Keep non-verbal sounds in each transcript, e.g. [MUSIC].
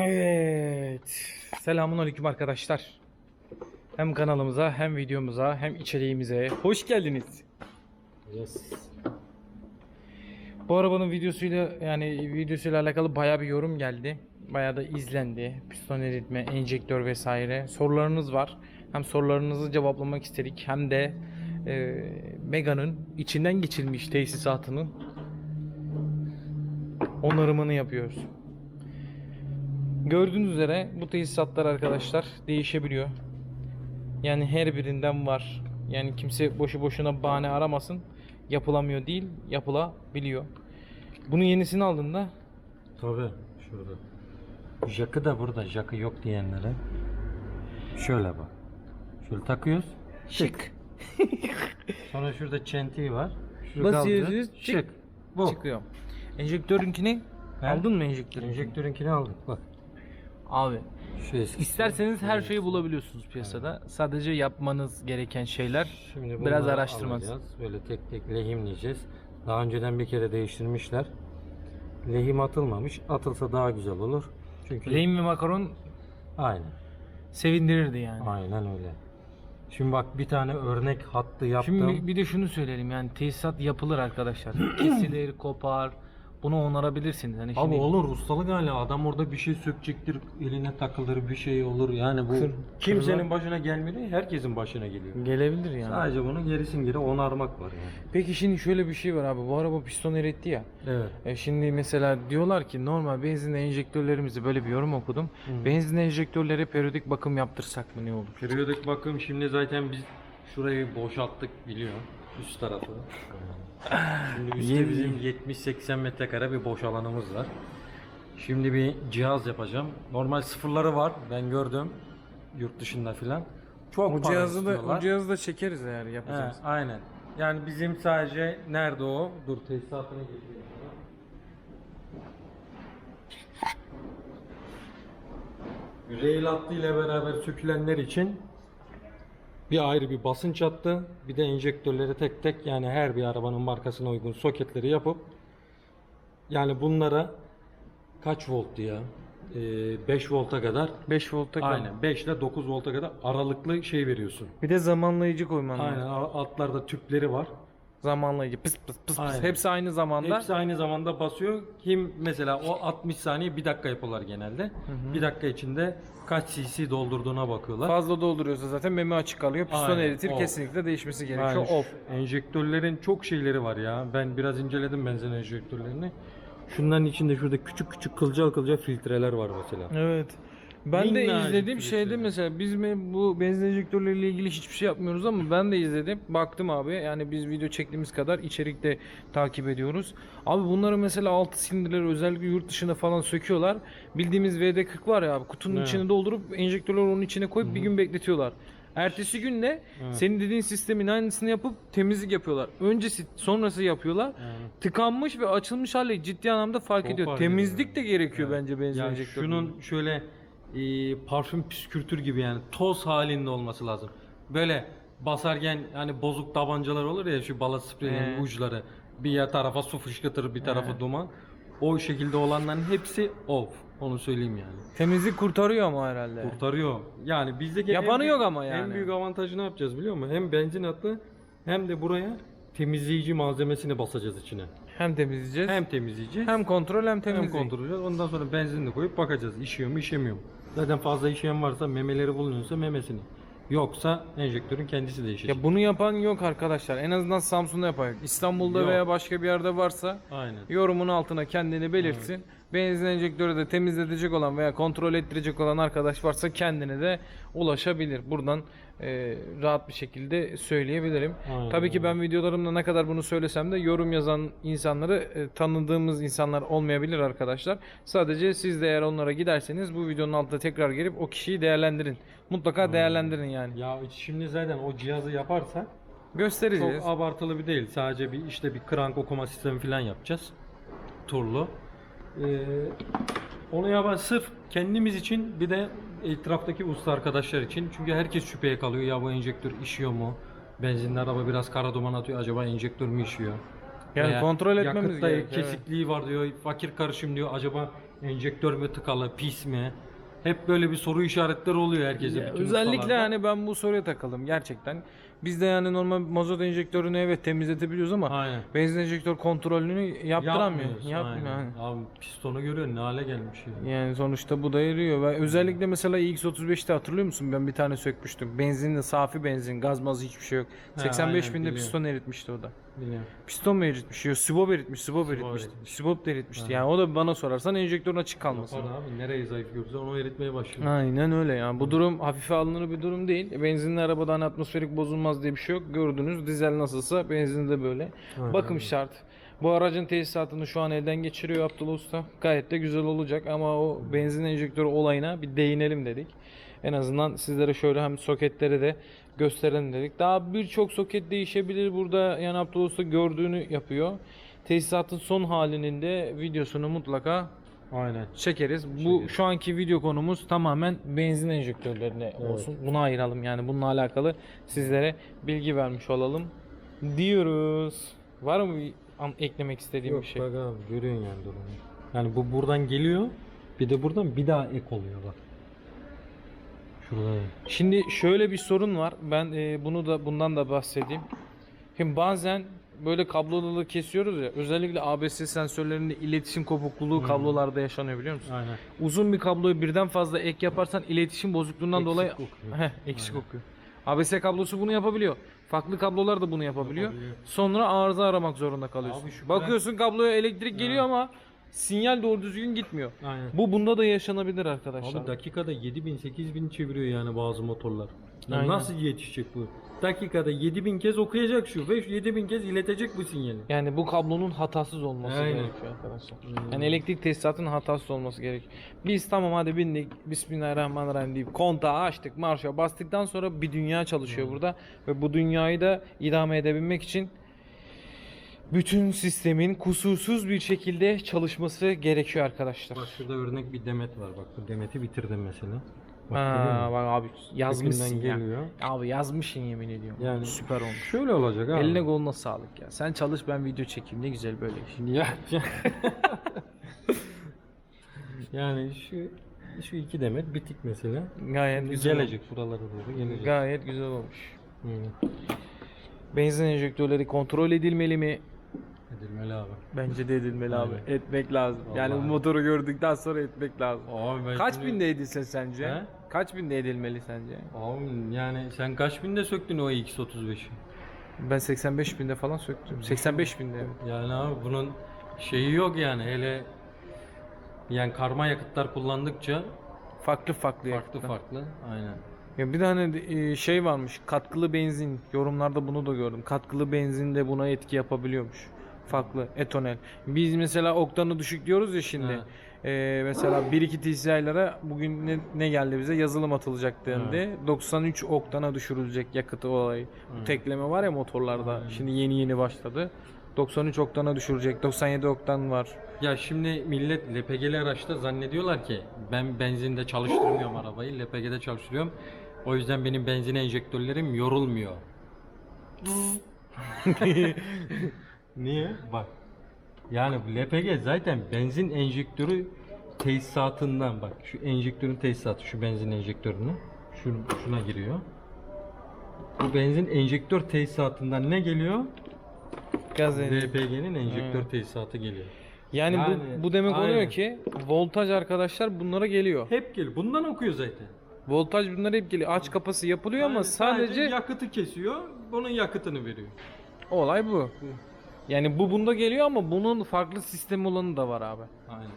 Evet. Selamun aleyküm arkadaşlar. Hem kanalımıza hem videomuza hem içeriğimize hoş geldiniz. Yes. Bu arabanın videosuyla yani videosuyla alakalı baya bir yorum geldi. Baya da izlendi. Piston eritme, enjektör vesaire. Sorularınız var. Hem sorularınızı cevaplamak istedik hem de e, Mega'nın içinden geçilmiş tesisatının onarımını yapıyoruz. Gördüğünüz üzere bu tesisatlar arkadaşlar değişebiliyor. Yani her birinden var. Yani kimse boşu boşuna bahane aramasın. Yapılamıyor değil, yapılabiliyor. Bunun yenisini aldığında Tabi şurada. Jack'ı da burada. Jack'ı yok diyenlere. Şöyle bak. Şöyle takıyoruz. şık Sonra şurada çentiği var. Şunu Basıyoruz, çık. Şık. Bu. çıkıyor. Enjektörünkini He? aldın mı enjektörü? Enjektörünkini aldık. Bak. Abi Şu isterseniz her şeyi bulabiliyorsunuz piyasada. Sadece yapmanız gereken şeyler Şimdi biraz bunları araştırmanız. alacağız. Böyle tek tek lehimleyeceğiz. Daha önceden bir kere değiştirmişler. Lehim atılmamış. Atılsa daha güzel olur. Çünkü Lehim ve makaron aynen. sevindirirdi yani. Aynen öyle. Şimdi bak bir tane örnek hattı yaptım. Şimdi bir- bir de şunu söyleyelim yani tesisat yapılır arkadaşlar. [CLEARS THROAT] Kesilir, kopar. Bunu onarabilirsiniz. Hani Abi şimdi olur ustalık hala adam orada bir şey sökecektir eline takılır bir şey olur yani bu Kır- kimsenin kırılan- başına gelmiyor herkesin başına geliyor. gelebilir yani. Sadece bunu gerisin geri onarmak var yani. Peki şimdi şöyle bir şey var abi. Bu araba piston eritti ya. Evet. E şimdi mesela diyorlar ki normal benzin enjektörlerimizi böyle bir yorum okudum. Benzin enjektörlere periyodik bakım yaptırsak mı ne olur? Periyodik bakım şimdi zaten biz şurayı boşalttık biliyor üst tarafı. Şimdi üstte bizim 70-80 metrekare bir boş alanımız var. Şimdi bir cihaz yapacağım. Normal sıfırları var ben gördüm yurt dışında filan. Çok O para cihazı da istiyorlar. o cihazı da çekeriz eğer He, yapacağız. aynen. Yani bizim sadece nerede o? Dur tesisatını getiriyorum. Rail hattı ile beraber sökülenler için bir ayrı bir basınç hattı, bir de enjektörleri tek tek yani her bir arabanın markasına uygun soketleri yapıp yani bunlara kaç volt ya? Ee, 5 volta kadar 5 volta kadar. aynen 5 ile 9 volta kadar aralıklı şey veriyorsun. Bir de zamanlayıcı koyman lazım. Aynen al- altlarda tüpleri var. Zamanlayıcı pıs pıs pıs pıs. Aynen. Hepsi aynı zamanda. Hepsi aynı zamanda basıyor. Kim mesela o 60 saniye bir dakika yapıyorlar genelde. Bir dakika içinde kaç cc doldurduğuna bakıyorlar. Fazla dolduruyorsa zaten meme açık kalıyor. Piston Aynen, eritir. off. Kesinlikle değişmesi gerekiyor. Şu Off. Enjektörlerin çok şeyleri var ya. Ben biraz inceledim benzin enjektörlerini. Şunların içinde şurada küçük küçük kılcal kılcal filtreler var mesela. Evet. Ben de Minnacık izlediğim bir şeyde şey. mesela biz mi bu benzin enjektörleriyle ilgili hiçbir şey yapmıyoruz ama ben de izledim. Baktım abi yani biz video çektiğimiz kadar içerik de takip ediyoruz. Abi bunları mesela 6 silindirleri özellikle yurt dışında falan söküyorlar. Bildiğimiz VD40 var ya abi kutunun Evet. içine doldurup enjektörleri onun içine koyup bir gün bekletiyorlar. Ertesi gün de senin dediğin sistemin aynısını yapıp temizlik yapıyorlar. Öncesi sonrası yapıyorlar. Tıkanmış ve açılmış hali ciddi anlamda fark ediyor. fark Temizlik ediyor. de gerekiyor Evet. bence benzin Yani enjektörünün. şunun şöyle e, parfüm püskürtür gibi yani toz halinde olması lazım. Böyle basarken hani bozuk tabancalar olur ya şu balat spreylerin He. uçları bir tarafa su fışkırtır bir tarafa He. duman. O şekilde olanların hepsi off. Onu söyleyeyim yani. Temizlik kurtarıyor ama herhalde. Kurtarıyor. Yani bizdeki Yapanı en yok ama yani. En büyük avantajı ne yapacağız biliyor musun? Hem benzin hattı hem de buraya temizleyici malzemesini basacağız içine. Hem temizleyeceğiz. Hem, Hem temizleyeceğiz. kontrol hem Hem temizlik. kontrol edeceğiz. Ondan sonra benzinini koyup bakacağız. İşiyor mu işemiyor mu? Zaten fazla işeyen varsa memeleri bulunuyorsa memesini. Yoksa enjektörün kendisi değişecek. Ya bunu yapan yok arkadaşlar. En azından Samsun'da yapar. İstanbul'da Yok. veya başka bir yerde varsa Aynen. yorumun altına kendini belirtsin. Benzin enjektörü de temizletecek olan veya kontrol ettirecek olan arkadaş varsa kendine de ulaşabilir. Buradan e, rahat bir şekilde söyleyebilirim. Aynen Tabii ki ben videolarımda ne kadar bunu söylesem de yorum yazan insanları e, tanıdığımız insanlar olmayabilir arkadaşlar. Sadece siz de eğer onlara giderseniz bu videonun altına tekrar gelip o kişiyi değerlendirin. Mutlaka değerlendirin yani. Ya şimdi zaten o cihazı yaparsak Göstereceğiz. çok abartılı bir değil. Sadece bir işte bir krank okuma sistemi falan yapacağız. Turlu. Ee, onu yapan sırf kendimiz için bir de etraftaki usta arkadaşlar için. Çünkü herkes şüpheye kalıyor. Ya bu enjektör işiyor mu? Benzinli araba biraz kara duman atıyor. Acaba enjektör mü işiyor? Yani Veya kontrol etmemiz yakıtta gerekiyor, kesikliği var diyor. Fakir karışım diyor. Acaba Enjektör mü tıkalı, pis mi? Hep böyle bir soru işaretleri oluyor herkese. Ya bütün özellikle ustalarda. hani ben bu soruya takalım gerçekten. Biz de yani normal mazot enjektörünü evet temizletebiliyoruz ama Aynen. benzin enjektör kontrolünü yaptıramıyor. Yapmıyoruz, Yapmıyor. aynen. yani. Abi pistonu görüyorsun ne hale gelmiş ya. Yani sonuçta bu da eriyor ve özellikle mesela X35'te hatırlıyor musun? Ben bir tane sökmüştüm. Benzinli safi benzin, gaz mazı hiçbir şey yok. He, 85 aynen, binde biliyorum. piston eritmişti o da. Biliyorum. Piston mu eritmiş? Yok, sibop eritmiş, sibop eritmişti. eritmiş. Sibop da eritmişti. Yani o da bana sorarsan enjektörün açık kalması. Yapar abi nereye zayıf görürse onu eritmeye başlıyor. Aynen öyle yani. Bu durum hafife alınır bir durum değil. Benzinli arabadan atmosferik bozulmaz diye bir şey yok. Gördünüz dizel nasılsa benzin de böyle. Aynen Bakım şart. Bu aracın tesisatını şu an elden geçiriyor Abdullah Usta. Gayet de güzel olacak ama o benzin enjektörü olayına bir değinelim dedik. En azından sizlere şöyle hem soketleri de gösterelim dedik. Daha birçok soket değişebilir burada. Yani Abdullah Usta gördüğünü yapıyor. Tesisatın son halinin de videosunu mutlaka Aynen. çekeriz. Bu Çekeriz. şu anki video konumuz tamamen benzin enjektörlerine olsun. Buna ayıralım yani bununla alakalı sizlere bilgi vermiş olalım diyoruz. Var mı bir eklemek istediğim Yok bir şey? bak abi görüyorsun yani durumu. Yani bu buradan geliyor bir de buradan bir daha ek oluyor bak. Şurada. Şimdi şöyle bir sorun var. Ben e, bunu da bundan da bahsedeyim. Şimdi bazen böyle kabloları kesiyoruz ya. Özellikle ABS sensörlerinde iletişim kopukluluğu Hmm. kablolarda yaşanıyor biliyor musun? Aynen. Uzun bir kabloyu birden fazla ek yaparsan iletişim bozukluğundan Eksik dolayı kokuyor. Heh, eksik Aynen. kokuyor. ABS kablosu bunu yapabiliyor. Farklı kablolar da bunu yapabiliyor. Yapabiliyor. Sonra arıza aramak zorunda kalıyorsun. Abi Bakıyorsun kabloya elektrik geliyor Ha. ama sinyal doğru düzgün gitmiyor. Aynen. Bu bunda da yaşanabilir arkadaşlar. Abi dakikada 7000 8000 çeviriyor yani bazı motorlar. Ya Aynen. nasıl yetişecek bu? Dakikada 7000 kez okuyacak şu ve 7000 kez iletecek bu sinyali. Yani bu kablonun hatasız olması Aynen. gerekiyor arkadaşlar. Hmm. Yani elektrik tesisatının hatasız olması gerekiyor. Biz tamam hadi bindik Bismillahirrahmanirrahim deyip kontağı açtık marşa bastıktan sonra bir dünya çalışıyor burada ve bu dünyayı da idame edebilmek için bütün sistemin kusursuz bir şekilde çalışması gerekiyor arkadaşlar. Bak şurada örnek bir demet var bak bu demeti bitirdim mesela. Bak, Ha, bak abi yazmışsın ya. geliyor. Abi yazmışsın yemin ediyorum. Yani süper olmuş. Şöyle olacak abi. Eline koluna sağlık ya. Sen çalış ben video çekeyim ne güzel böyle. Ya. [LAUGHS] yani şu şu iki demet bitik mesela. Gayet güzel. Gelecek buralara doğru gelecek. Gayet güzel olmuş. Hı. Benzin enjektörleri kontrol edilmeli mi? Edilmeli abi. Bence de edilmeli abi. Aynen. Etmek lazım. Yani bu Vallahi. motoru gördükten sonra etmek lazım. Abi ben Kaç şimdi- binde edilse sence? He? Kaç binde edilmeli sence? Abi yani sen kaç binde söktün o X35'i? Ben 85 binde falan söktüm. 85 binde. evet. Yani abi bunun şeyi yok yani hele yani karma yakıtlar kullandıkça Farklı farklı. farklı yakıtlar. farklı. Aynen. Ya bir tane e, şey varmış. Katkılı benzin. Yorumlarda bunu da gördüm. Katkılı benzin de buna etki yapabiliyormuş. Farklı etonel. Biz mesela oktanı düşük diyoruz ya şimdi. Ha. E, mesela 1-2 TCI'lara bugün ne, ne geldi bize? Yazılım atılacak dendi. 93 oktana düşürülecek yakıtı olayı. Bu Hı. tekleme var ya motorlarda. Aynen. Şimdi yeni yeni başladı. 93 oktana düşürecek. 97 oktan var. Ya şimdi millet LPG'li araçta zannediyorlar ki ben benzinde çalıştırmıyorum arabayı, LPG'de çalıştırıyorum. O yüzden benim benzin enjektörlerim yorulmuyor. [LAUGHS] Niye? Bak. Yani bu LPG zaten benzin enjektörü tesisatından bak. Şu enjektörün tesisatı, şu benzin enjektörünü. Şu, şuna giriyor. Bu benzin enjektör tesisatından ne geliyor? Gaz. LPG'nin enjektör Evet. tesisatı geliyor. Yani, Yani, bu, bu demek oluyor aynen. ki voltaj arkadaşlar bunlara geliyor. Hep geliyor. Bundan okuyor zaten. Voltaj bunlar hep geliyor. Aç kapası yapılıyor ama Yani sadece yakıtı kesiyor, bunun yakıtını veriyor. olay bu. Yani bu bunda geliyor ama bunun farklı sistem olanı da var abi. Aynen.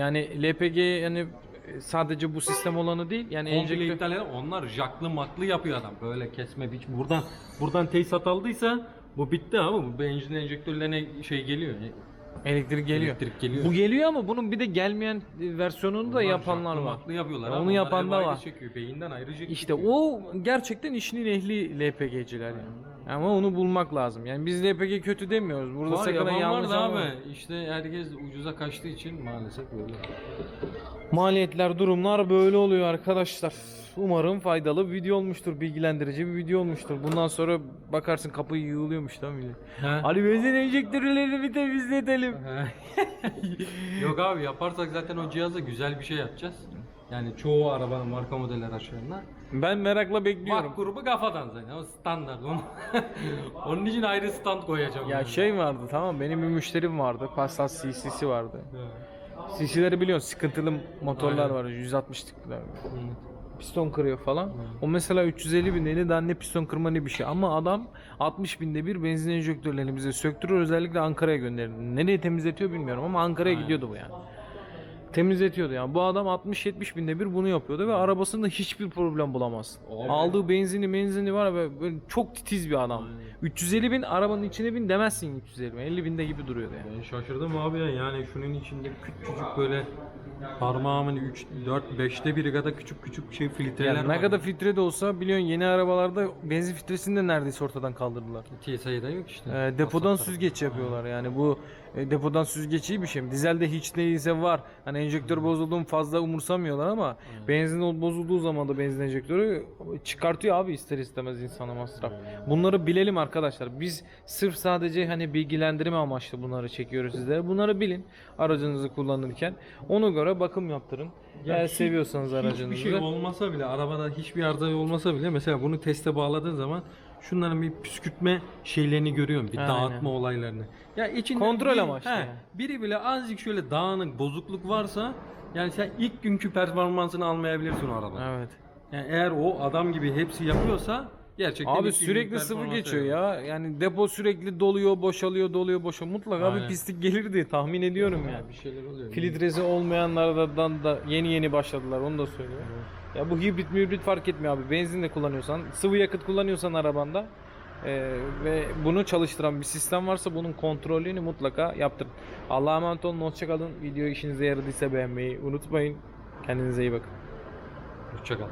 Yani LPG yani sadece bu sistem olanı değil. Yani Komple enjektör iptal eden onlar jaklı maklı yapıyor adam. Böyle kesme biç. Buradan buradan tesisat aldıysa bu bitti abi. Bu benzin enjektörlerine şey geliyor. elektrik geliyor. Elektrik geliyor. Bu geliyor ama bunun bir de gelmeyen versiyonunu da yapanlar var. maklı yapıyorlar. Onu. Onlar yapan ev da ayrı var. Çekiyor. Beyinden ayrı çekiyor. İşte o gerçekten işinin ehli LPG'ciler yani. Ama onu bulmak lazım. Yani biz LPG kötü demiyoruz. Burada Var sakın yapan var yanlış da anlama. abi. İşte herkes ucuza kaçtığı için maalesef böyle. Maliyetler, durumlar böyle oluyor arkadaşlar. Umarım faydalı bir video olmuştur, bilgilendirici bir video olmuştur. Bundan sonra bakarsın kapı yığılıyormuş lan bile. Ali benzin enjektörlerini bir temizletelim. [LAUGHS] Yok abi yaparsak zaten o cihazla güzel bir şey yapacağız. Yani çoğu arabanın marka model araçlarında. Ben merakla bekliyorum. Bak grubu kafadan zaten o standart. Onun, [LAUGHS] Onun için ayrı stand koyacağım. Ya yani. şey vardı tamam benim bir müşterim vardı. Passat CC'si vardı. Evet. CC'leri biliyorsun sıkıntılı motorlar Aynen. var 160'lıklar. Evet. Piston kırıyor falan. O mesela 350 bin daha ne piston kırma ne bir şey. Ama adam 60 binde bir benzin enjektörlerini bize söktürüyor özellikle Ankara'ya gönderdi. Nereye temizletiyor bilmiyorum ama Ankara'ya Aynen. gidiyordu bu yani. Temizletiyordu yani. Bu adam 60-70 binde bir bunu yapıyordu ve arabasında hiçbir problem bulamazsın. Abi. Aldığı benzini benzini var ve böyle çok titiz bir adam. Aynen. 350 bin arabanın içine bin demezsin 350 bin. 50 binde gibi duruyordu yani. Ben şaşırdım abi ya yani şunun içinde küçücük böyle parmağımın 3 4 5'te biri kadar küçük küçük şey filtreler Yani ne var. kadar filtre de olsa biliyorsun yeni arabalarda benzin filtresini de neredeyse ortadan kaldırdılar. TSI'den yok işte. Ee, depodan süzgeç yapıyorlar yani bu e, depodan süzgeç iyi bir şey mi? Dizelde hiç değilse var. Hani enjektör bozulduğunu fazla umursamıyorlar ama benzin bozulduğu zaman da benzin enjektörü çıkartıyor abi ister istemez insana masraf. Bunları bilelim arkadaşlar. Biz sırf sadece hani bilgilendirme amaçlı bunları çekiyoruz sizlere. Bunları bilin aracınızı kullanırken. Ona göre bakım yaptırın. Eğer hiç- seviyorsanız aracınızı. Hiçbir şey olmasa bile arabada hiçbir arıza olmasa bile mesela bunu teste bağladığın zaman şunların bir püskürtme şeylerini görüyorum. Bir Aynen. dağıtma olaylarını. Ya içinde Kontrol biri- amaçlı he, yani. Biri bile azıcık şöyle dağınık, bozukluk varsa yani sen ilk günkü performansını almayabilirsin o araba. Evet. Yani eğer o adam gibi hepsi yapıyorsa gerçekten Abi ilk sürekli sıvı performansı geçiyor yapıyor. ya. Yani depo sürekli doluyor, boşalıyor, doluyor, boşalıyor. Mutlaka bir Aynen. pislik gelir diye tahmin ediyorum yani. Bir şeyler oluyor. Filtresi olmayanlardan da yeni yeni başladılar onu da söylüyor. Ya bu hibrit hibrit fark etmiyor abi. Benzin de kullanıyorsan, sıvı yakıt kullanıyorsan arabanda e, ve bunu çalıştıran bir sistem varsa bunun kontrolünü mutlaka yaptırın. Allah'a emanet olun, hoşçakalın. Video işinize yaradıysa beğenmeyi unutmayın. Kendinize iyi bakın. Hoşçakal.